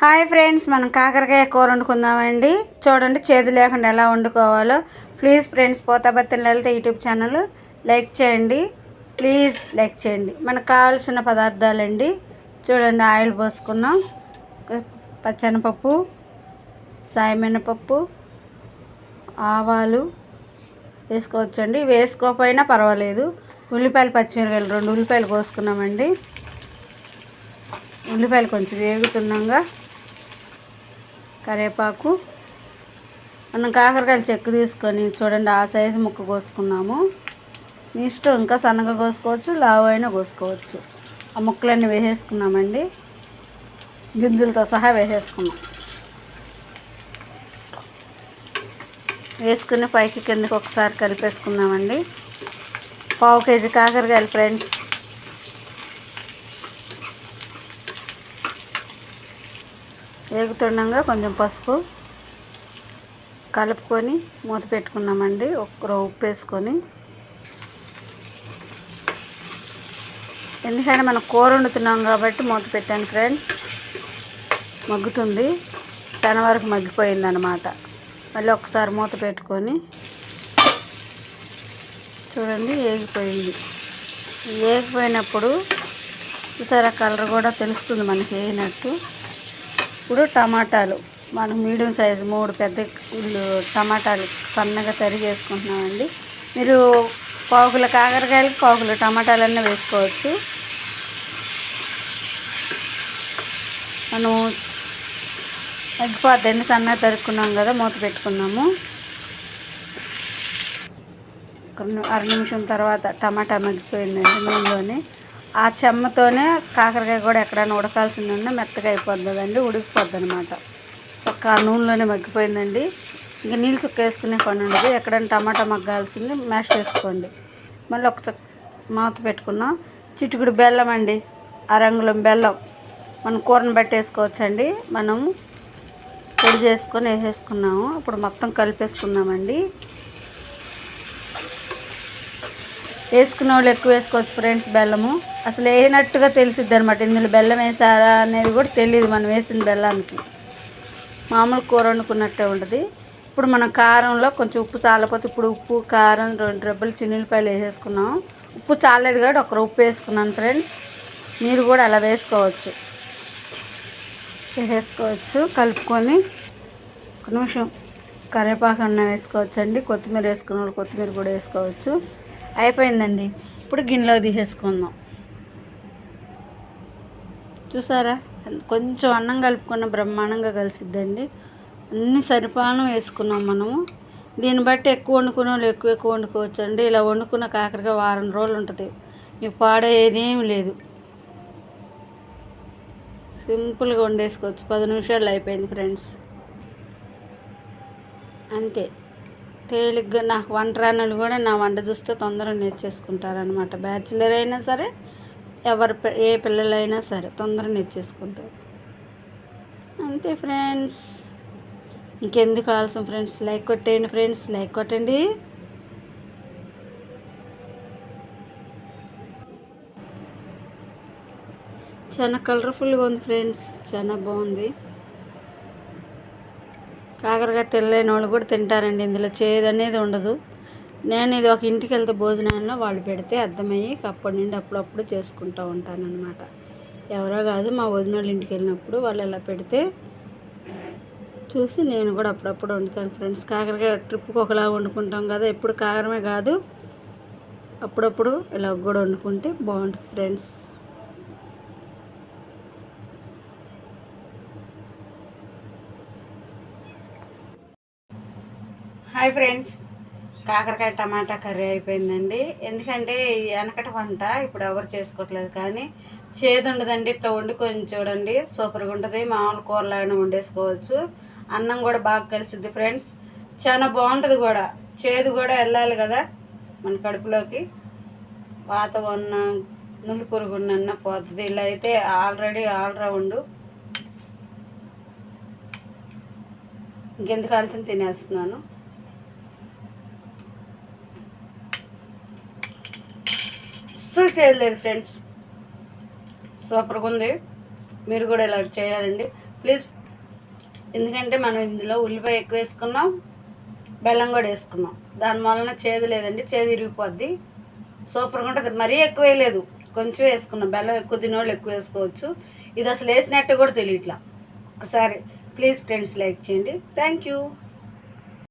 Hi friends మనం కాకరకాయ కూర వండుకుందామండి. చూడండి చేదు లేకుండా ఎలా వండుకోవాలో. Please friends Pothabathina Lalitha YouTube channel like చేయండి. ప్లీజ్ లైక్ చేయండి. మనకు కావాల్సిన పదార్థాలండి. చూడండి ఆయిల్ పోసుకున్నాం. పచ్చనపప్పు సాయమినపప్పు ఆవాలు వేసుకోవచ్చండి. వేసుకోకపోయినా పర్వాలేదు. ఉల్లిపాయలు పచ్చిమిరకాయలు రెండు ఉల్లిపాయలు కోసుకున్నామండి ఉల్లిపాయలు కొంచెం వేగుతున్నాగా కరివేపాకు మనం కాకరకాయలు చెక్కు తీసుకొని చూడండి ఆ సైజు ముక్క కోసుకున్నాము. మీ ఇష్టం ఇంకా సన్నగా కోసుకోవచ్చు లావు అయినా కోసుకోవచ్చు. ఆ ముక్కలన్నీ వేసేసుకున్నామండి. గింజలతో సహా వేసేసుకున్నాం. వేసుకుని పైకి కిందకి ఒకసారి కలిపేసుకున్నామండి పావు కేజీ కాకరకాయలు ఫ్రెండ్స్. వేగుతుండగా కొంచెం పసుపు కలుపుకొని మూత పెట్టుకున్నామండి. ఒక్క ఉప్పు వేసుకొని. ఎందుకంటే మనం కూర వండుతున్నాం కాబట్టి మూత పెట్టాను ఫ్రెండ్స్ మగ్గుతుంది. తన వరకు మగ్గిపోయింది అనమాట మళ్ళీ ఒకసారి మూత పెట్టుకొని చూడండి ఏగిపోయింది ఏగిపోయినప్పుడు చూసారా కలర్ కూడా తెలుస్తుంది మనకి వేయినట్టు ఇప్పుడు టమాటాలు. మనం మీడియం సైజు మూడు పెద్ద ఉల్లు టమాటాలు సన్నగా తరిగి వేసుకుంటున్నామండి. మీరు పావుకుల కాకరకాయలకు పావుకుల టమాటాలన్నీ వేసుకోవచ్చు. మనం మగ్గిపోద్దండి సన్నగా తరుక్కున్నాం కదా మూత పెట్టుకున్నాము. అర నిమిషం తర్వాత టమాటా మగ్గిపోయిందండి నూనెలోనే. ఆ చెమ్మతోనే కాకరకాయ కూడా ఎక్కడైనా ఉడకాల్సింది ఉన్నా మెత్తగా అయిపోతుందండి ఉడికిపోద్ది అనమాట ఒక్క నూనెలోనే మగ్గిపోయిందండి. ఇంకా నీళ్ళు చుక్క వేసుకునే పని ఉండదు. ఎక్కడైనా టమాటా మగ్గాల్సింది మ్యాష్ చేసుకోండి. మళ్ళీ ఒక చక్క మాత పెట్టుకున్నాం. చిటుకుడు బెల్లం అండి అరంగుళం బెల్లం. మనం కూరని పెట్టేసుకోవచ్చండి మనం పొడి చేసుకొని వేసేసుకున్నాము. ఇప్పుడు మొత్తం కలిపేసుకున్నామండి వేసుకున్న వాళ్ళు ఎక్కువ వేసుకోవచ్చు ఫ్రెండ్స్ బెల్లము. అసలు వేయనట్టుగా తెలిసిద్ది అనమాట ఇందులో బెల్లం వేసారా అనేది కూడా తెలియదు మనం వేసిన బెల్లానికి. మామూలు కూర వండుకున్నట్టే ఉంటుంది. ఇప్పుడు మనం కారంలో కొంచెం ఉప్పు చాలపోతే ఇప్పుడు ఉప్పు కారం రెండు రెబ్బలు చిన్నులపాయలు వేసేసుకున్నాం. ఉప్పు చాలేదు కాబట్టి ఒకరు ఉప్పు వేసుకున్నాను ఫ్రెండ్స్. మీరు కూడా అలా వేసుకోవచ్చు. వేసేసుకోవచ్చు కలుపుకొని ఒక నిమిషం కరివేపాకు అన్న వేసుకోవచ్చు అండి కొత్తిమీర వేసుకున్న వాళ్ళు కొత్తిమీర కూడా వేసుకోవచ్చు. అయిపోయిందండి. ఇప్పుడు గిన్నెలో తీసేసుకుందాం. చూసారా? కొంచెం అన్నం కలుపుకున్న బ్రహ్మాండంగా కలిసిద్దండి. అన్ని సరిపానం వేసుకున్నాం మనము. దీన్ని బట్టి ఎక్కువ వండుకున్న వాళ్ళు ఎక్కువ ఎక్కువ వండుకోవచ్చు అండి ఇలా వండుకున్న కాకరగా వారం రోజులు ఉంటుంది. మీకు పాడేదేమి లేదు. సింపుల్గా వండేసుకోవచ్చు. పది నిమిషాలు అయిపోయింది ఫ్రెండ్స్. అంతే. తేలిగ్గా నాకు వంట రానులు కూడా నా వంట చూస్తే తొందరగా నేర్చేసుకుంటారనమాట బ్యాచిలర్ అయినా సరే ఎవరి ఏ పిల్లలైనా సరే తొందరగా నేర్చేసుకుంటారు. అంతే ఫ్రెండ్స్. ఇంకెందుకు కావాల్సిన ఫ్రెండ్స్? లైక్ కొట్టేయండి ఫ్రెండ్స్ లైక్ కొట్టండి. చాలా కలర్ఫుల్గా ఉంది ఫ్రెండ్స్. చాలా బాగుంది. కాకరకాయ తినలేని వాళ్ళు కూడా తింటారండి. ఇందులో చేదు అనేది ఉండదు. నేను ఇది ఒక ఇంటికి వెళ్తే భోజనాల్లో వాళ్ళు పెడితే అర్థమయ్యి అప్పటి నుండి అప్పుడప్పుడు చేసుకుంటూ ఉంటానన్నమాట. ఎవరో కాదు మా వదిన వాళ్ళ ఇంటికి వెళ్ళినప్పుడు వాళ్ళు ఇలా పెడితే చూసి నేను కూడా అప్పుడప్పుడు వండుతాను ఫ్రెండ్స్. కాకరకాయ ట్రిప్కి ఒకలా వండుకుంటాం కదా ఎప్పుడు కాకరమే కాదు అప్పుడప్పుడు ఇలా కూడా వండుకుంటే బాగుంటుంది ఫ్రెండ్స్. Hi friends. కాకరకాయ టమాటా కర్రీ అయిపోయిందండి. ఎందుకంటే వెనకటి వంట ఇప్పుడు ఎవరు చేసుకోవట్లేదు కానీ చేదు ఉండదండి. ఇట్లా వండుకొని చూడండి. సూపర్గా ఉంటుంది. మామూలు కూరలాగా వండేసుకోవచ్చు. అన్నం కూడా బాగా కలిసిద్ది ఫ్రెండ్స్. చాలా బాగుంటుంది కూడా. చేదు కూడా వెళ్ళాలి కదా మన కడుపులోకి. వాతావరణం నులి పురుగున్న పోతుంది ఇలా అయితే ఆల్రెడీ ఆల్రౌండ్ ఇంకెందుకు కాల్సిన తినేస్తున్నాను. అస్సలు చేయలేదు ఫ్రెండ్స్. సూపర్గా ఉంది. మీరు కూడా ఇలా చేయాలండి. ప్లీజ్ ఎందుకంటే మనం ఇందులో ఉల్లిపాయ ఎక్కువ వేసుకున్నాం బెల్లం కూడా వేసుకున్నాం. దాని వలన చేదు లేదండి చేదు ఇరిగిపోద్ది. సూపర్గా ఉంటుంది. మరీ ఎక్కువ వేయలేదు. కొంచెం వేసుకున్నాం. బెల్లం ఎక్కువ తినోళ్ళు ఎక్కువ వేసుకోవచ్చు. ఇది అసలు వేసినట్టు కూడా తెలియట్లా. ఒకసారి ప్లీజ్ ఫ్రెండ్స్ లైక్ చేయండి. Thank you